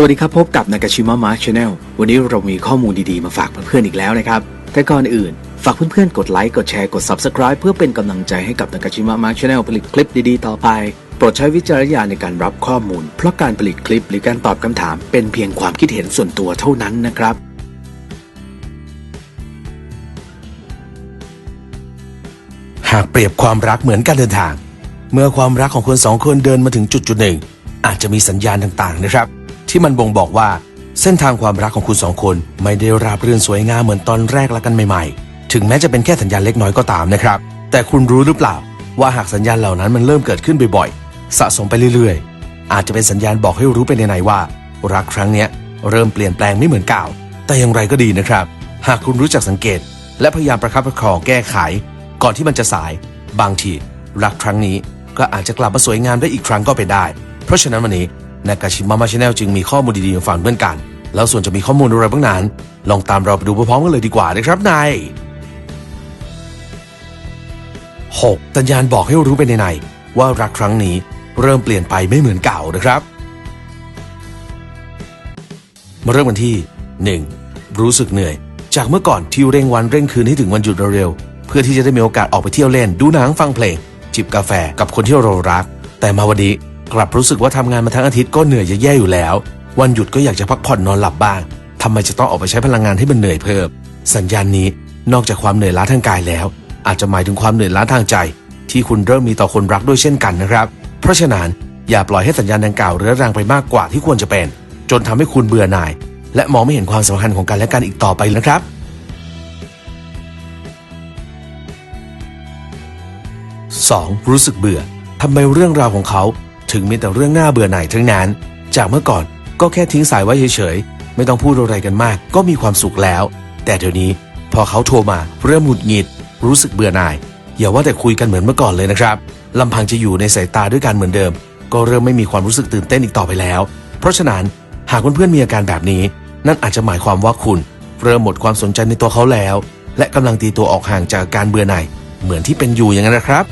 สวัสดีครับ พบกับนากาชิมะมาร์ชแนลวันนี้เรามีข้อมูลดีๆ มาฝากเพื่อนๆอีกแล้วนะครับ แต่ก่อนอื่น ฝากเพื่อนๆ กดไลค์ กดแชร์ กด Subscribe เพื่อเป็นกำลังใจให้กับนากาชิมะมาร์ชแนลผลิตคลิปดีๆ ต่อไป โปรดใช้วิจารณญาณในการรับข้อมูล เพราะการผลิตคลิปหรือการตอบคำถาม เป็นเพียงความคิดเห็นส่วนตัวเท่านั้นนะครับหากเปรียบความรักเหมือนการเดินทาง เมื่อความรักของคนสองคนเดินมาถึงจุดจุดหนึ่ง อาจจะมีสัญญาณต่างๆนะครับ ที่มันบ่งบอกว่า เส้นทางความรักของคุณสองคนไม่ได้ราบรื่นสวยงามเหมือนตอนแรกรักกันใหม่ๆ ถึงแม้จะเป็นแค่สัญญาณเล็กน้อยก็ตามนะครับ แต่คุณรู้หรือเปล่า ว่าหากสัญญาณเหล่านั้นมันเริ่มเกิดขึ้นบ่อยๆ สะสมไปเรื่อยๆ อาจจะเป็นสัญญาณบอกให้รู้ไปในไหนว่า รักครั้งเนี้ยเริ่มเปลี่ยนแปลงไม่เหมือนเก่า แต่อย่างไรก็ดีนะครับ หากคุณรู้จักสังเกต และพยายามประคับประคองแก้ไข ก่อนที่มันจะสาย บางทีรักครั้งนี้ก็อาจจะกลับมาสวยงามได้อีกครั้งก็เป็นได้ เพราะฉะนั้นวันนี้ นากาชิมะมาชแนลจึงมีข้อมูลดีๆมาฝากเพื่อนกัน แล้วส่วนจะมีข้อมูลอะไรบ้างนั้น ลองตามเราไปดูพร้อมกันเลยดีกว่านะครับนาย 6. สัญญาณบอกให้รู้ไปในในว่ารักครั้งนี้เริ่มเปลี่ยนไปไม่เหมือนเก่านะครับ มาเริ่มกันที่ 1. รู้สึกเหนื่อย จากเมื่อก่อนที่เร่งวันเร่งคืนให้ถึงวันหยุดเร็วๆเพื่อที่จะได้มีโอกาสออกไปเที่ยวเล่น ดูหนังฟังเพลง จิบกาแฟกับคนที่เรารัก แต่มาวันนี้ กลับรู้สึกว่าทำงานมาทั้งอาทิตย์ก็เหนื่อยแย่ๆอยู่แล้ว วันหยุดก็อยากจะพักผ่อนนอนหลับบ้างทำไมจะต้องออกไปใช้พลังงานให้มันเหนื่อยเพิ่ม สัญญาณนี้นอกจากความเหนื่อยล้าทางกายแล้ว อาจจะหมายถึงความเหนื่อยล้าทางใจ ที่คุณเริ่มมีต่อคนรักด้วยเช่นกันนะครับ เพราะฉะนั้นอย่าปล่อยให้สัญญาณดังกล่าวเรื้อรังไปมากกว่าที่ควรจะเป็น จนทำให้คุณเบื่อหน่าย และมองไม่เห็นความสำคัญของกันและกันอีกต่อไปนะครับ 2. รู้สึกเบื่อทำไมเรื่องราวของเขา ถึงมีแต่เรื่องน่าเบื่อหน่ายทั้งนั้น จากเมื่อก่อนก็แค่ทิ้งสายไว้เฉยๆ ไม่ต้องพูดอะไรกันมาก ก็มีความสุขแล้ว แต่เดี๋ยวนี้พอเขาโทรมาเริ่มหงุดหงิด รู้สึกเบื่อหน่าย อย่าว่าแต่คุยกันเหมือนเมื่อก่อนเลยนะครับลำพังจะอยู่ในสายตาด้วยกันเหมือนเดิม ก็เริ่มไม่มีความรู้สึกตื่นเต้นอีกต่อไปแล้ว เพราะฉะนั้นหากเพื่อนๆมีอาการแบบนี้ นั่นอาจจะหมายความว่าคุณ เริ่มหมดความสนใจในตัวเขาแล้ว และกำลังตีตัวออกห่างจากการเบื่อหน่ายเหมือนที่เป็นอยู่อย่างนั้นนะครับ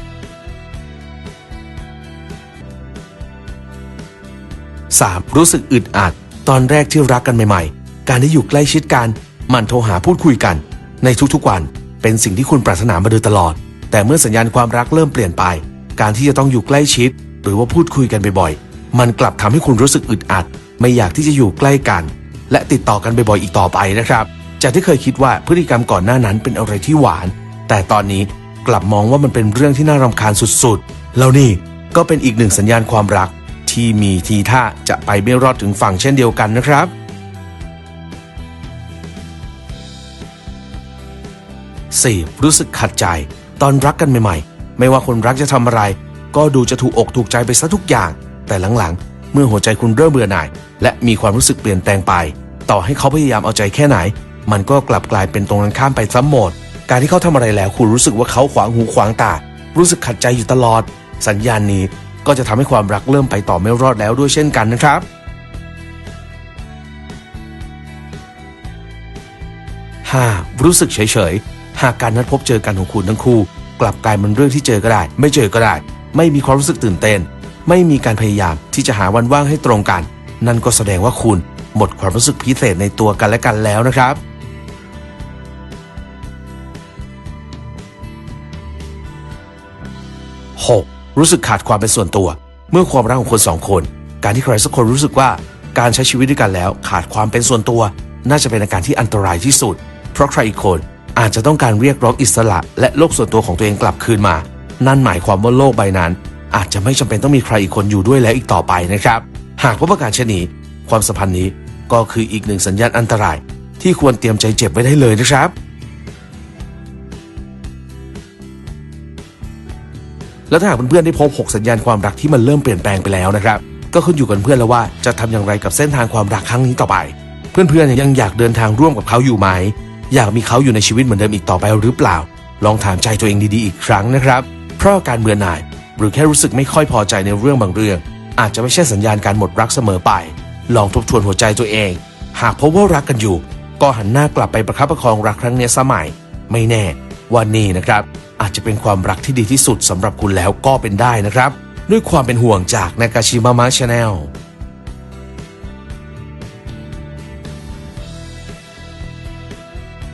3. รู้สึกอึดอัด ตอนแรกที่รักกันใหม่ๆ การที่อยู่ใกล้ชิดกัน มันโทรหาพูดคุยกัน ในทุกๆวัน เป็นสิ่งที่คุณปรารถนามาโดยตลอด แต่เมื่อสัญญาณความรักเริ่มเปลี่ยนไป การที่จะต้องอยู่ใกล้ชิด หรือว่าพูดคุยกันบ่อยๆ มันกลับทำให้คุณรู้สึกอึดอัด ไม่อยากที่จะอยู่ใกล้กัน และติดต่อกันบ่อยๆ อีกต่อไปนะครับ จากที่เคยคิดว่าพฤติกรรมก่อนหน้านั้นเป็นอะไรที่หวาน แต่ตอนนี้กลับมองว่ามันเป็นเรื่องที่น่ารำคาญสุดๆ แล้วนี่ก็เป็นอีกหนึ่งสัญญาณความรัก ที่มีทีท่าจะไปไม่รอดถึงฝั่งเช่นเดียวกันนะครับ 4. รู้สึกขัดใจ ตอนรักกันใหม่ๆ ไม่ว่าคนรักจะทำอะไร ก็ดูจะถูกอกถูกใจไปซะทุกอย่าง แต่หลังๆ เมื่อหัวใจคุณเริ่มเบื่อหน่าย และมีความรู้สึกเปลี่ยนแปลงไป ต่อให้เขาพยายามเอาใจแค่ไหน มันก็กลับกลายเป็นตรงกันข้ามไปซะหมด การที่เขาทำอะไรแล้วคุณรู้สึกว่าเขาขวางหูขวางตา รู้สึกขัดใจอยู่ตลอด สัญญาณนี้ ก็จะทำให้ความรักเริ่มไปต่อไม่รอดแล้วด้วยเช่นกันนะครับ 5. รู้สึกเฉยๆ หากการนัดพบเจอกันของคุณทั้งคู่ กลับกลายเป็นเรื่องที่เจอก็ได้ ไม่เจอก็ได้ ไม่มีความรู้สึกตื่นเต้น ไม่มีการพยายามที่จะหาวันว่างให้ตรงกัน นั่นก็แสดงว่าคุณหมดความรู้สึกพิเศษในตัวกันและกันแล้วนะครับ 6. รู้สึกขาดความเป็นส่วนตัว เมื่อความรักของคนสองคน การที่ใครสักคนรู้สึกว่าการใช้ชีวิตด้วยกันแล้วขาดความเป็นส่วนตัว น่าจะเป็นอาการที่อันตรายที่สุด เพราะใครอีกคนอาจจะต้องการเรียกร้องอิสระและโลกส่วนตัวของตัวเองกลับคืนมา นั่นหมายความว่าโลกใบนั้น อาจจะไม่จำเป็นต้องมีใครอีกคนอยู่ด้วยแล้วอีกต่อไปนะครับ หากพบอาการเช่นนี้ความสัมพันธ์นี้ก็คืออีกหนึ่งสัญญาณอันตราย ที่ควรเตรียมใจเจ็บไว้ได้เลยนะครับ แล้วถ้าหากเพื่อนๆได้พบ 6 สัญญาณความรักที่มันเริ่มเปลี่ยนแปลงไปแล้วนะครับ ก็ขึ้นอยู่กับเพื่อนแล้วว่าจะทำอย่างไรกับเส้นทางความรักครั้งนี้ต่อไป เพื่อนๆยังอยากเดินทางร่วมกับเขาอยู่ไหม อยากมีเขาอยู่ในชีวิตเหมือนเดิมอีกต่อไปหรือเปล่า ลองถามใจตัวเองดีๆอีกครั้งนะครับ เพราะการเบื่อหน่าย หรือแค่รู้สึกไม่ค่อยพอใจในเรื่องบางเรื่อง อาจจะไม่ใช่สัญญาณการหมดรักเสมอไป ลองทบทวนหัวใจตัวเอง หากพบว่ารักกันอยู่ ก็หันหน้ากลับไปประคับประคองรักครั้งนี้สมัย ไม่แน่ ว่านี่นะครับ อาจจะเป็นความรักที่ดีที่สุดสำหรับคุณแล้วก็เป็นได้นะครับ ด้วยความเป็นห่วงจากนากาชิมามะชาแนล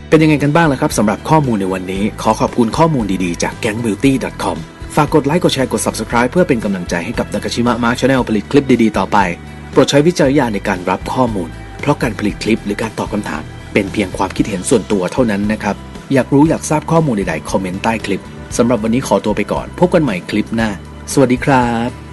เป็นยังไงกันบ้างล่ะครับสำหรับข้อมูลในวันนี้ ขอขอบคุณข้อมูลดีๆจาก gangbeauty.com ฝากกดไลค์กดแชร์กด subscribe เพื่อเป็นกำลังใจให้กับนากาชิมะมาชาแนลผลิตคลิปดีๆต่อไป โปรดใช้วิจารณญาณในการรับข้อมูล เพราะการผลิตคลิปหรือการตอบคำถาม เป็นเพียงความคิดเห็นส่วนตัวเท่านั้นนะครับ อยากรู้อยากทราบข้อมูลใดๆ คอมเมนต์ใต้คลิปสำหรับวันนี้ขอตัวไปก่อน พบกันใหม่คลิปหน้า สวัสดีครับ